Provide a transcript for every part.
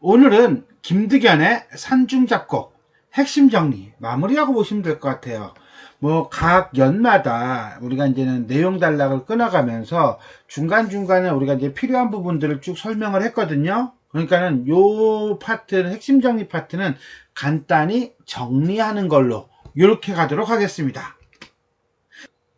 오늘은 김득연의 산중작곡 핵심 정리 마무리하고 보시면 될 것 같아요. 뭐 각 연마다 우리가 이제는 내용 단락을 끊어가면서 중간중간에 우리가 이제 필요한 부분들을 쭉 설명을 했거든요. 그러니까는 요 파트는 핵심 정리 파트는 간단히 정리하는 걸로 이렇게 가도록 하겠습니다.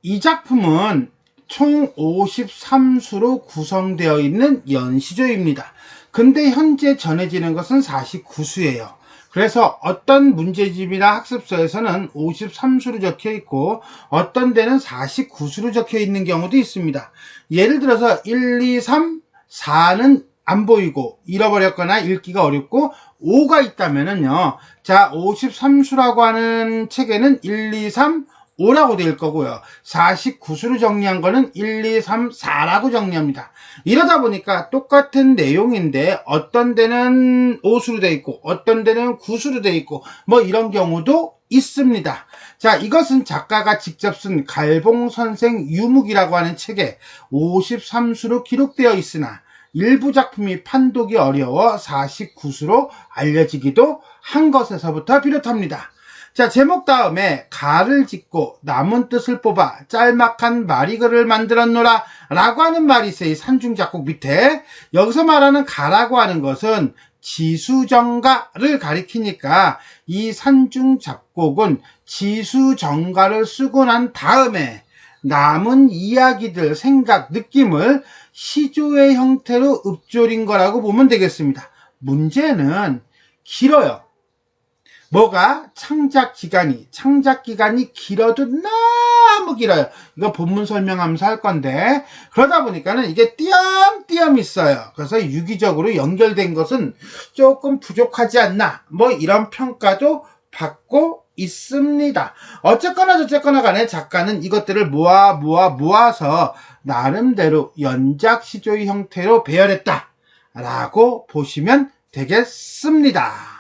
이 작품은 총 53수로 구성되어 있는 연시조입니다. 근데 현재 전해지는 것은 49수예요. 그래서 어떤 문제집이나 학습서에서는 53수로 적혀 있고 어떤 데는 49수로 적혀 있는 경우도 있습니다. 예를 들어서 1, 2, 3, 4는 안 보이고 잃어버렸거나 읽기가 어렵고 5가 있다면은요. 자, 53수라고 하는 책에는 1, 2, 3, 5라고 될 거고요. 49수로 정리한 거는 1, 2, 3, 4라고 정리합니다. 이러다 보니까 똑같은 내용인데 어떤 데는 5수로 돼 있고 어떤 데는 9수로 돼 있고 뭐 이런 경우도 있습니다. 자, 이것은 작가가 직접 쓴 갈봉 선생 유묵이라고 하는 책에 53수로 기록되어 있으나 일부 작품이 판독이 어려워 49수로 알려지기도 한 것에서부터 비롯합니다. 자, 제목 다음에 가를 짓고 남은 뜻을 뽑아 짤막한 마리글을 만들었노라 라고 하는 말이 있어요. 이 산중 작곡 밑에. 여기서 말하는 가라고 하는 것은 지수정가를 가리키니까 이 산중 작곡은 지수정가를 쓰고 난 다음에 남은 이야기들, 생각, 느낌을 시조의 형태로 읊조린 거라고 보면 되겠습니다. 문제는 길어요. 뭐가 창작 기간이 창작 기간이 길어도 너무 길어요. 이거 본문 설명하면서 할 건데 그러다 보니까는 이게 띄엄띄엄 있어요. 그래서 유기적으로 연결된 것은 조금 부족하지 않나 뭐 이런 평가도 받고 있습니다. 어쨌거나 저쨌거나 간에 작가는 이것들을 모아 모아 모아서 나름대로 연작 시조의 형태로 배열했다 라고 보시면 되겠습니다.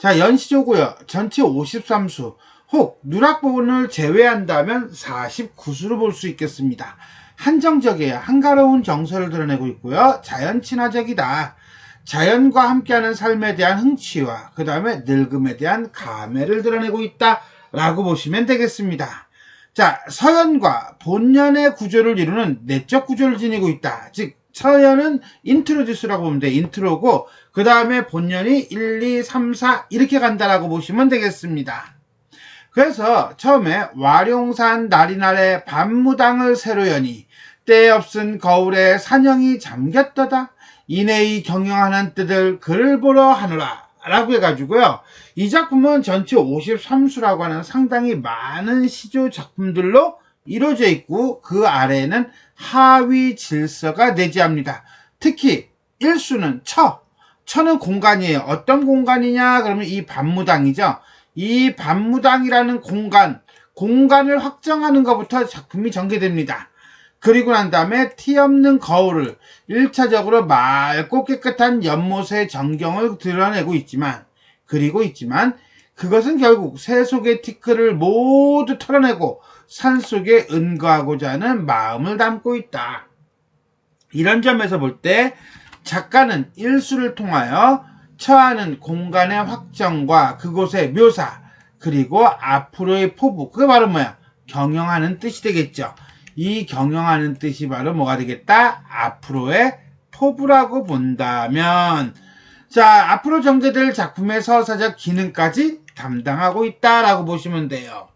자, 연시조고요. 전체 53수. 혹 누락 부분을 제외한다면 49수로 볼 수 있겠습니다. 한정적이에요. 한가로운 정서를 드러내고 있고요. 자연 친화적이다. 자연과 함께하는 삶에 대한 흥취와 그 다음에 늙음에 대한 감회를 드러내고 있다 라고 보시면 되겠습니다. 자, 서연과 본연의 구조를 이루는 내적 구조를 지니고 있다. 즉, 서연은 인트로듀스라고 보면 돼. 인트로고 그 다음에 본연이 1, 2, 3, 4 이렇게 간다라고 보시면 되겠습니다. 그래서 처음에 와룡산 나리날에 밤무당을 새로 여니 때 없은 거울에 산영이 잠겼더다 이내의 경영하는 뜻을 글을 보러 하노라 라고 해가지고요. 이 작품은 전체 53수라고 하는 상당히 많은 시조 작품들로 이루어져 있고 그 아래에는 하위 질서가 내지합니다. 특히 1수는 처, 처는 공간이에요. 어떤 공간이냐? 그러면 이 반무당이죠. 이 반무당이라는 공간, 공간을 확정하는 것부터 작품이 전개됩니다. 그리고 난 다음에 티 없는 거울을 1차적으로 맑고 깨끗한 연못의 전경을 드러내고 있지만, 그리고 있지만, 그것은 결국 새 속의 티크를 모두 털어내고 산 속에 은거하고자 하는 마음을 담고 있다. 이런 점에서 볼 때 작가는 일수를 통하여 처하는 공간의 확정과 그곳의 묘사 그리고 앞으로의 포부 그게 바로 뭐야 경영하는 뜻이 되겠죠. 이 경영하는 뜻이 바로 뭐가 되겠다? 앞으로의 포부라고 본다면 자 앞으로 전개될 작품의 서사적 기능까지 담당하고 있다라고 보시면 돼요.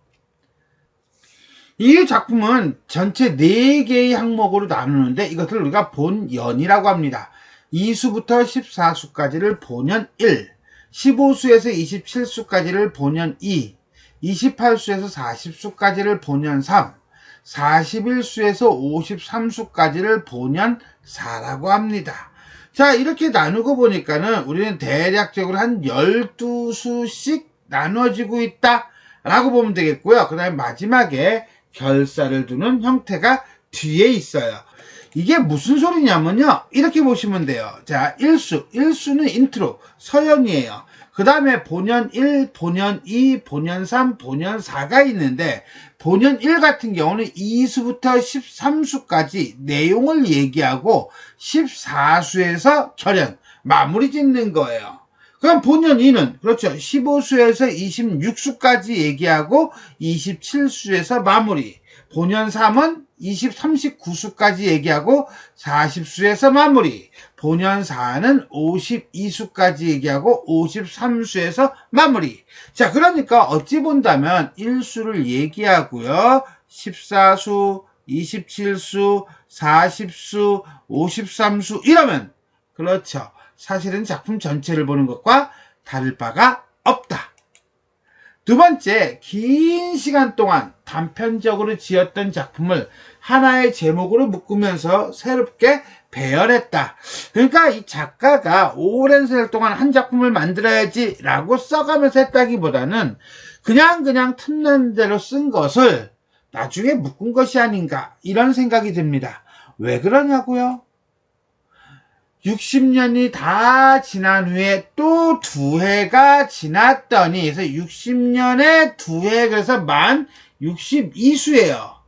이 작품은 전체 4개의 항목으로 나누는데 이것을 우리가 본연이라고 합니다. 2수부터 14수까지를 본연 1, 15수에서 27수까지를 본연 2, 28수에서 40수까지를 본연 3, 41수에서 53수까지를 본연 4라고 합니다. 자, 이렇게 나누고 보니까는 우리는 대략적으로 한 12수씩 나눠지고 있다. 라고 보면 되겠고요. 그 다음에 마지막에 결사를 두는 형태가 뒤에 있어요. 이게 무슨 소리냐면요. 이렇게 보시면 돼요. 자, 1수. 1수는 인트로. 서형이에요. 그 다음에 본연 1, 본연 2, 본연 3, 본연 4가 있는데, 본연 1 같은 경우는 2수부터 13수까지 내용을 얘기하고, 14수에서 결연, 마무리 짓는 거예요. 그럼 본연 2는, 그렇죠. 15수에서 26수까지 얘기하고, 27수에서 마무리. 본연 3은 20, 39수까지 얘기하고 40수에서 마무리. 본연 4는 52수까지 얘기하고 53수에서 마무리. 자, 그러니까 어찌 본다면 1수를 얘기하고요. 14수, 27수, 40수, 53수 이러면 그렇죠. 사실은 작품 전체를 보는 것과 다를 바가 없다. 두 번째, 긴 시간 동안 단편적으로 지었던 작품을 하나의 제목으로 묶으면서 새롭게 배열했다. 그러니까 이 작가가 오랜 세월 동안 한 작품을 만들어야지 라고 써가면서 했다기보다는 그냥 그냥 틈난 대로 쓴 것을 나중에 묶은 것이 아닌가 이런 생각이 듭니다. 왜 그러냐고요? 60년이 다 지난 후에 또 두 해가 지났더니 그래서 60년에 두 해 그래서 만 62수예요.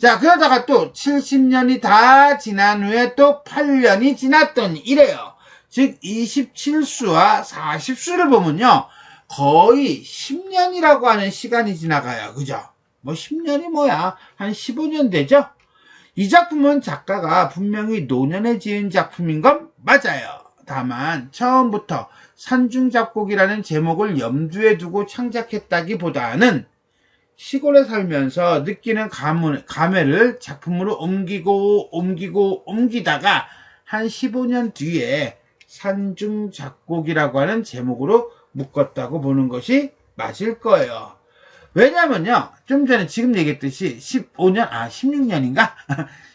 자 그러다가 또 70년이 다 지난 후에 또 8년이 지났더니 이래요. 즉 27수와 40수를 보면요. 거의 10년이라고 하는 시간이 지나가요. 그죠? 뭐 10년이 뭐야? 한 15년 되죠? 이 작품은 작가가 분명히 노년에 지은 작품인 건 맞아요. 다만 처음부터 산중작곡이라는 제목을 염두에 두고 창작했다기보다는 시골에 살면서 느끼는 감을, 감회를 작품으로 옮기고 옮기고 옮기다가 한 15년 뒤에 산중 작곡이라고 하는 제목으로 묶었다고 보는 것이 맞을 거예요. 왜냐면요, 좀 전에 지금 얘기했듯이 15년, 아, 16년인가?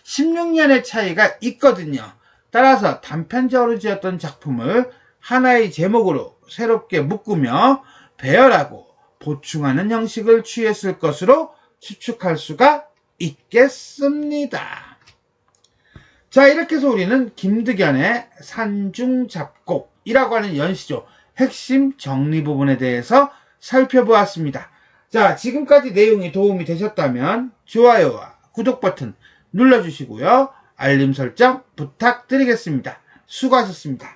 16년의 차이가 있거든요. 따라서 단편적으로 지었던 작품을 하나의 제목으로 새롭게 묶으며 배열하고 보충하는 형식을 취했을 것으로 추측할 수가 있겠습니다. 자, 이렇게 해서 우리는 김득연의 산중잡곡이라고 하는 연시조 핵심 정리 부분에 대해서 살펴보았습니다. 자, 지금까지 내용이 도움이 되셨다면 좋아요와 구독 버튼 눌러주시고요. 알림 설정 부탁드리겠습니다. 수고하셨습니다.